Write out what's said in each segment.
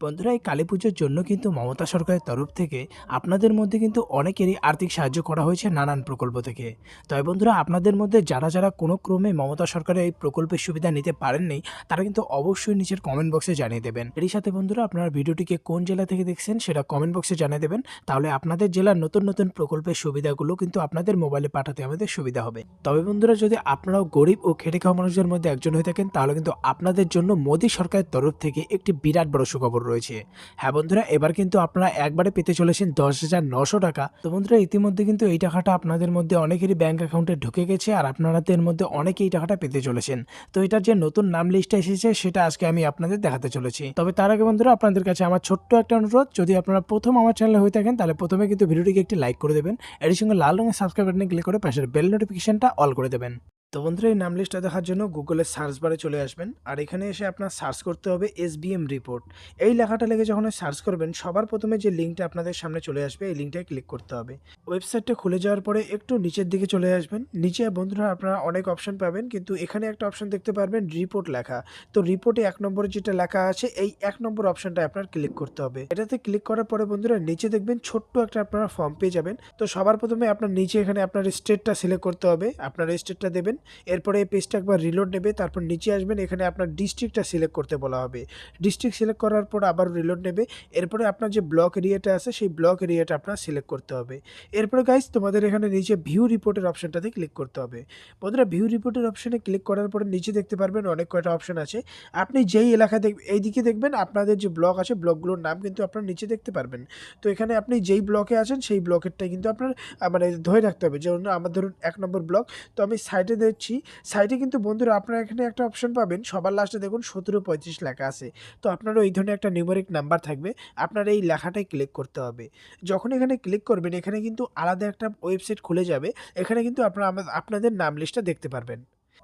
বন্ধুরা, এই কালী পুজোর জন্য কিন্তু মমতা সরকারের তরফ থেকে আপনাদের মধ্যে কিন্তু অনেকেরই আর্থিক সাহায্য করা হয়েছে নানান প্রকল্প থেকে। তবে বন্ধুরা, আপনাদের মধ্যে যারা যারা কোনো ক্রমে মমতা সরকারের এই প্রকল্পের সুবিধা নিতে পারেননি, তারা কিন্তু অবশ্যই নিচের কমেন্ট বক্সে জানিয়ে দেবেন। এরই সাথে বন্ধুরা, আপনারা ভিডিওটিকে কোন জেলা থেকে দেখছেন সেটা কমেন্ট বক্সে জানিয়ে দেবেন। তাহলে আপনাদের জেলার নতুন নতুন প্রকল্পের সুবিধাগুলো কিন্তু আপনাদের মোবাইলে পাঠাতে আমাদের সুবিধা হবে। তবে বন্ধুরা, যদি আপনারাও গরিব ও খেটে খাওয়া মানুষদের মধ্যে একজন হয়ে থাকেন, তাহলে কিন্তু আপনাদের জন্য মোদী সরকারের তরফ থেকে একটি বিরাট বড় সুখবর রয়েছে। হ্যাঁ বন্ধুরা, এবার কিন্তু আপনারা একবারে পেতে চলেছেন দশ হাজার নশো টাকা। তো বন্ধুরা, ইতিমধ্যে কিন্তু এই টাকাটা আপনাদের মধ্যে অনেকেরই ব্যাংক অ্যাকাউন্টে ঢুকে গেছে আর আপনাদের মধ্যে অনেকেই টাকাটা পেতে চলেছেন। তো এটার যে নতুন নাম লিস্টে এসেছে, সেটা আজকে আমি আপনাদের দেখাতে চলেছি। তবে তার আগে বন্ধুরা, আপনাদের কাছে আমার ছোট্ট একটা অনুরোধ, যদি আপনারা প্রথম আমার চ্যানেলে হয়ে থাকেন, তাহলে প্রথমে কিন্তু ভিডিওটিকে একটি লাইক করে দেবেন। এর সঙ্গে লাল রঙের সাবস্ক্রাইব বাটনে ক্লিক করে পাশের বেল নোটিফিকেশনটা অল করে দেবেন। তো বন্ধুরা, এই নাম লিস্টটা দেখার জন্য গুগলের সার্চ বারে চলে আসবেন। আর এখানে এসে আপনার সার্চ করতে হবে এস রিপোর্ট এই লেখাটা লেগে যখন সার্চ করবেন, সবার প্রথমে যে লিঙ্কটা আপনাদের সামনে চলে আসবে, এই লিঙ্কটায় ক্লিক করতে হবে। ওয়েবসাইটটা খুলে যাওয়ার পরে একটু নিচের দিকে চলে আসবেন। নিচে বন্ধুরা আপনারা অনেক অপশন পাবেন, কিন্তু এখানে একটা অপশন দেখতে পারবেন রিপোর্ট লেখা। তো রিপোর্টে এক নম্বরে যেটা লেখা আছে, এই এক নম্বর অপশনটা আপনার ক্লিক করতে হবে। এটাতে ক্লিক করার পরে বন্ধুরা নিচে দেখবেন ছোট্ট একটা আপনারা ফর্ম পেয়ে যাবেন। তো সবার প্রথমে আপনার নিচে এখানে আপনার স্টেটটা সিলেক্ট করতে হবে। আপনার স্টেটটা দেবেন। এরপরে এই পেজটা একবার রিলোড নেবে, তারপর নিচে আসবেন, এখানে আপনার ডিস্ট্রিক্টটা সিলেক্ট করতে বলা হবে। ডিস্ট্রিক্ট সিলেক্ট করার পর আবার রিলোড নেবে, এরপরে আপনার যে ব্লক এরিয়াটা আছে, সেই ব্লক এরিয়াটা আপনার সিলেক্ট করতে হবে। এরপরে গাইজ তোমাদের এখানে নিচে ভিউ রিপোর্টের অপশনটাতে ক্লিক করতে হবে। বন্ধুরা ভিউ রিপোর্টের অপশনে ক্লিক করার পরে নিচে দেখতে পারবেন অনেক কয়টা অপশন আছে। আপনি যেই এলাকা দেখ, এইদিকে দেখবেন আপনাদের যে ব্লক আছে ব্লকগুলোর নাম কিন্তু আপনার নিচে দেখতে পারবেন। তো এখানে আপনি যেই ব্লকে আছেন, সেই ব্লকেরটাই কিন্তু আপনার মানে ধরে রাখতে হবে। যেমন আমার ধরুন এক নম্বর ব্লক তো আমি সাইডে দেখছি সাইডে কিন্তু বন্ধুরা আপনারা এখানে একটা অপশন পাবেন। সবার লাস্টে দেখুন সতেরো পঁয়ত্রিশ লেখা আছে। তো আপনারা ওই ধরনের একটা নিউমারিক নাম্বার থাকবে। আপনার এই লেখাটাই ক্লিক করতে হবে। যখন এখানে ক্লিক করবেন, এখানে কিন্তু আলাদা একটা ওয়েবসাইট খুলে যাবে। এখানে কিন্তু আপনারা আপনাদের নাম লিস্টটা দেখতে পারবেন।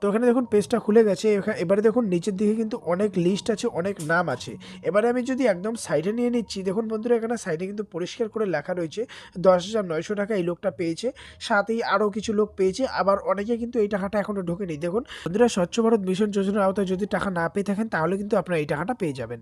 তো এখানে দেখুন পেজটা খুলে গেছে এবারে দেখুন নিচের দিকে কিন্তু অনেক লিস্ট আছে, অনেক নাম আছে। এবারে আমি যদি একদম সাইডে নিয়ে নিচ্ছি, দেখুন বন্ধুরা এখানে সাইডে কিন্তু পরিষ্কার করে লেখা রয়েছে, দশ হাজার নয়শো টাকা এই লোকটা পেয়েছে, সাথেই আরও কিছু লোক পেয়েছে, আবার অনেকে কিন্তু এই টাকাটা এখনও ঢোকেনি। দেখুন বন্ধুরা স্বচ্ছ ভারত মিশন যোজনার আওতায় যদি টাকা না পেয়ে থাকেন, তাহলে কিন্তু আপনারা এই টাকাটা পেয়ে যাবেন।